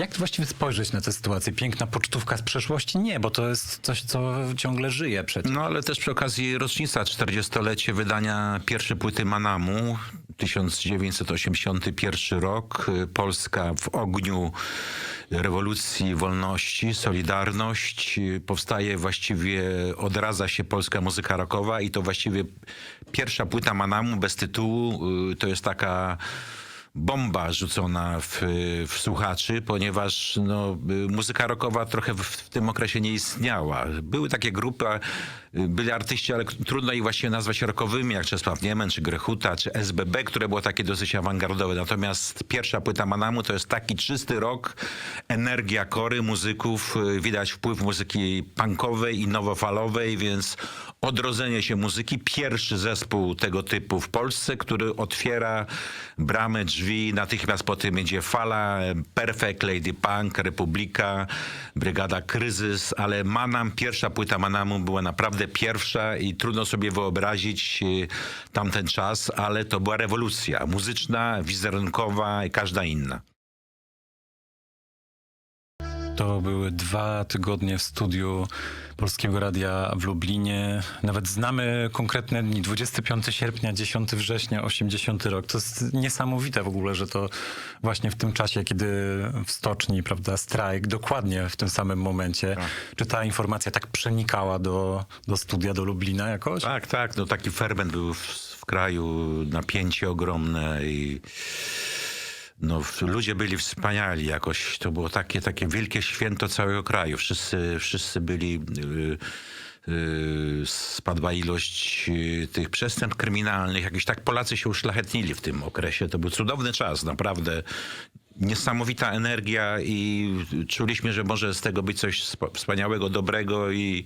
Jak właściwie spojrzeć na tę sytuację? Piękna pocztówka z przeszłości? Nie, bo to jest coś, co ciągle żyje przecież. No ale też przy okazji rocznica 40-lecie wydania pierwszej płyty Manamu, 1981 rok. Y, Polska w ogniu rewolucji, wolności, Solidarność. Y, Powstaje właściwie, odradza się polska muzyka rockowa i to właściwie pierwsza płyta Manamu bez tytułu. y, To jest taka bomba rzucona w, w słuchaczy, ponieważ no, y, muzyka rockowa trochę w, w tym okresie nie istniała. Były takie grupy, byli artyści, ale trudno ich właściwie nazwać rockowymi, jak Czesław Niemen, czy Grechuta, czy SBB, które było takie dosyć awangardowe. Natomiast pierwsza płyta Manamu to jest taki czysty rock, energia kory muzyków, y, widać wpływ muzyki punkowej i nowofalowej, więc odrodzenie się muzyki. Pierwszy zespół tego typu w Polsce, który otwiera bramę drzwi. Natychmiast po tym będzie Fala, Perfect, Lady Punk, Republika, Brygada Kryzys, ale Manam, pierwsza płyta Manamu była naprawdę pierwsza i trudno sobie wyobrazić y, tamten czas, ale to była rewolucja muzyczna, wizerunkowa i każda inna. To były dwa tygodnie w studiu Polskiego Radia w Lublinie. Nawet znamy konkretne dni. 25 sierpnia, 10 września, 80 rok. To jest niesamowite w ogóle, że to właśnie w tym czasie, kiedy w stoczni, prawda, strajk, dokładnie w tym samym momencie. Czy ta informacja tak przenikała do, do studia, do Lublina jakoś? Tak, tak, no taki ferment był w, w kraju, napięcie ogromne i no, ludzie byli wspaniali jakoś. To było takie, takie wielkie święto całego kraju. Wszyscy, wszyscy byli... Yy, spadła ilość yy, tych przestępstw kryminalnych. Jakieś tak Polacy się uszlachetnili w tym okresie. To był cudowny czas, naprawdę. Niesamowita energia i czuliśmy, że może z tego być coś wspaniałego, dobrego i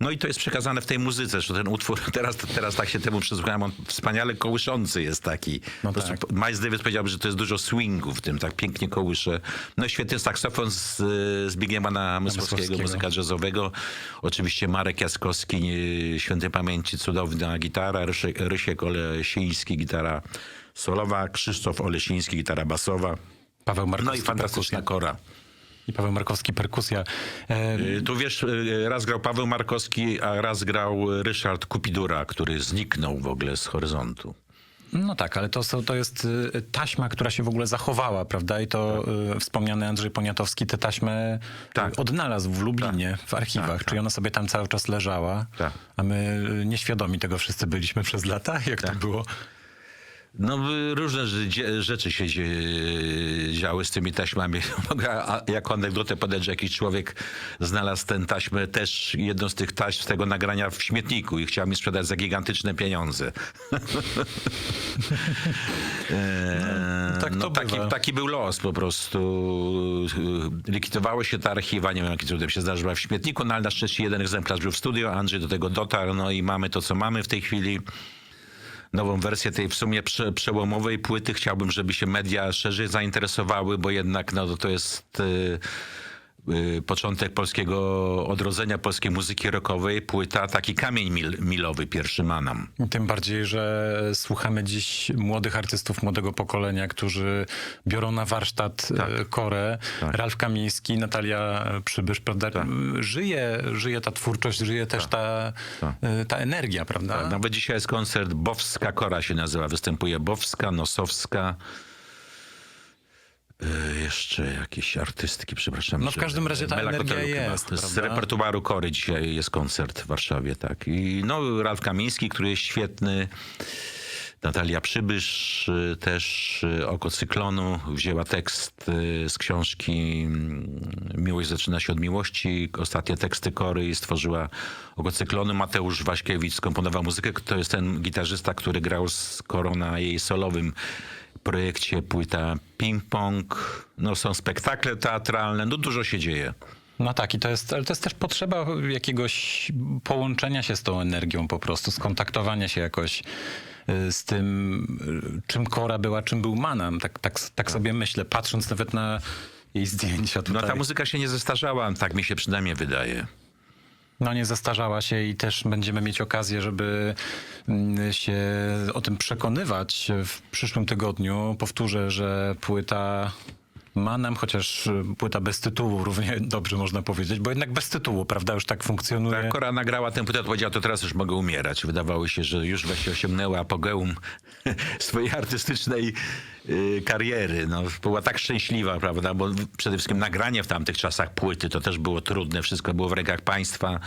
no i to jest przekazane w tej muzyce, że ten utwór, teraz, teraz tak się temu przysłuchałem, on wspaniale kołyszący jest taki. No po tak. Miles Davis powiedziałby, że to jest dużo swingu w tym, tak pięknie kołysze. No i świetny saksofon z z Zbigniewa Namysłowskiego, Namysłowskiego. muzyka jazzowego. Oczywiście Marek Jaskowski, świętej pamięci, cudowna gitara, Rysiek, Rysiek Olesiński, gitara solowa, Krzysztof Olesiński, gitara basowa. Paweł No Markowski, i fantastyczna kora. I Paweł Markowski, perkusja. E, Y, Tu wiesz, y, raz grał Paweł Markowski, a raz grał Ryszard Kupidura, który zniknął w ogóle z horyzontu. No tak, ale to, to jest y, taśma, która się w ogóle zachowała, prawda? I to y, wspomniany Andrzej Poniatowski tę taśmę Tak. y, odnalazł w Lublinie, w archiwach. Tak, Czyli ona sobie tam cały czas leżała, Tak. a my y, nieświadomi tego wszyscy byliśmy przez lata. Jak to było? No różne rzeczy się działy z tymi taśmami. Mogę jako anegdotę podać, że jakiś człowiek znalazł tę taśmę, też jedną z tych taśm z tego nagrania w śmietniku i chciał mi sprzedać za gigantyczne pieniądze. Eee, tak no, taki, taki był los po prostu. Likwidowały się te archiwa, nie wiem jakim cudem się zdarzyła w śmietniku, no ale na szczęście jeden egzemplarz był w studio, Andrzej do tego dotarł, no i mamy to, co mamy w tej chwili nową wersję tej w sumie prze, przełomowej płyty. Chciałbym, żeby się media szerzej zainteresowały, bo jednak no, to jest y, y, początek polskiego odrodzenia polskiej muzyki rockowej. Płyta, taki kamień mil, milowy, pierwszy manam. Tym bardziej, że słuchamy dziś młodych artystów młodego pokolenia, którzy biorą na warsztat Tak. e, korę. Tak. Ralf Kamiński, Natalia Przybysz, prawda? Żyje, żyje ta twórczość, żyje też ta, Tak. e, ta energia, prawda? Tak, nawet dzisiaj jest koncert Bowska Kora się nazywa. Występuje Bowska, Nosowska. Y, Jeszcze jakieś artystki, przepraszam. No w każdym razie ta energia jest, Z prawda? repertuaru Kory dzisiaj jest koncert w Warszawie, tak. I no Ralf Kamiński, który jest świetny. Natalia Przybysz y, też y, Oko Cyklonu wzięła tekst y, z książki mm, Miłość zaczyna się od miłości. Ostatnie teksty Kory i stworzyła Oko Cyklonu. Mateusz Waśkiewicz skomponował muzykę. To jest ten gitarzysta, który grał z Korą na jej solowym projekcie płyta Ping Pong. No są spektakle teatralne, no dużo się dzieje. No tak, i to jest, ale to jest też potrzeba jakiegoś połączenia się z tą energią po prostu, skontaktowania się jakoś y, z tym, y, czym Kora była, czym był Manam. Tak, tak, tak sobie myślę, patrząc nawet na jej zdjęcia No tutaj. ta muzyka się nie zestarzała, tak mi się przynajmniej wydaje. No nie zestarzała się i też będziemy mieć okazję, żeby mm, się o tym przekonywać w przyszłym tygodniu. Powtórzę, że płyta ma nam, chociaż y, płyta bez tytułu równie dobrze można powiedzieć, bo jednak bez tytułu, prawda, już tak funkcjonuje. Jak Kora nagrała tę płytę, powiedziała, to teraz już mogę umierać. Wydawało się, że już właśnie osiągnęła apogeum swojej artystycznej y, kariery. No, była tak szczęśliwa, prawda, bo przede wszystkim nagranie w tamtych czasach płyty to też było trudne, wszystko było w rękach państwa.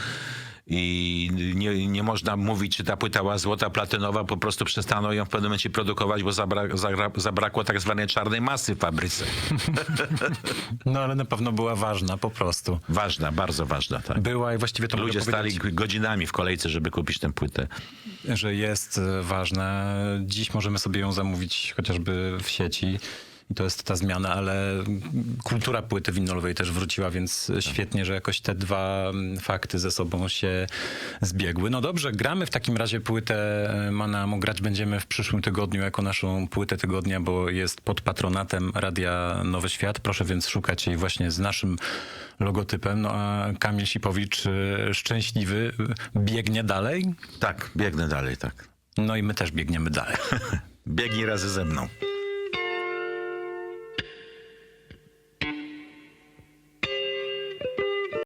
I nie, nie można mówić, czy ta płyta była złota, platynowa, po prostu przestano ją w pewnym momencie produkować, bo zabra, zabrakło tak zwanej czarnej masy w fabryce. No ale na pewno była ważna po prostu. Ważna, bardzo ważna, tak. Była i właściwie to Ludzie stali godzinami w kolejce, żeby kupić tę płytę. że jest y, ważna. Dziś możemy sobie ją zamówić chociażby w sieci. I to jest ta zmiana, ale kultura płyty winylowej też wróciła, więc świetnie, że jakoś te dwa mm, fakty ze sobą się zbiegły. No dobrze, gramy w takim razie płytę e, Manamo. Grać będziemy w przyszłym tygodniu jako naszą płytę tygodnia, bo jest pod patronatem Radia Nowy Świat. Proszę więc szukać jej właśnie z naszym logotypem. No a Kamil Sipowicz, e, szczęśliwy, biegnie dalej. Tak, biegnę dalej, tak. No i my też biegniemy dalej. Biegnij razy ze mną.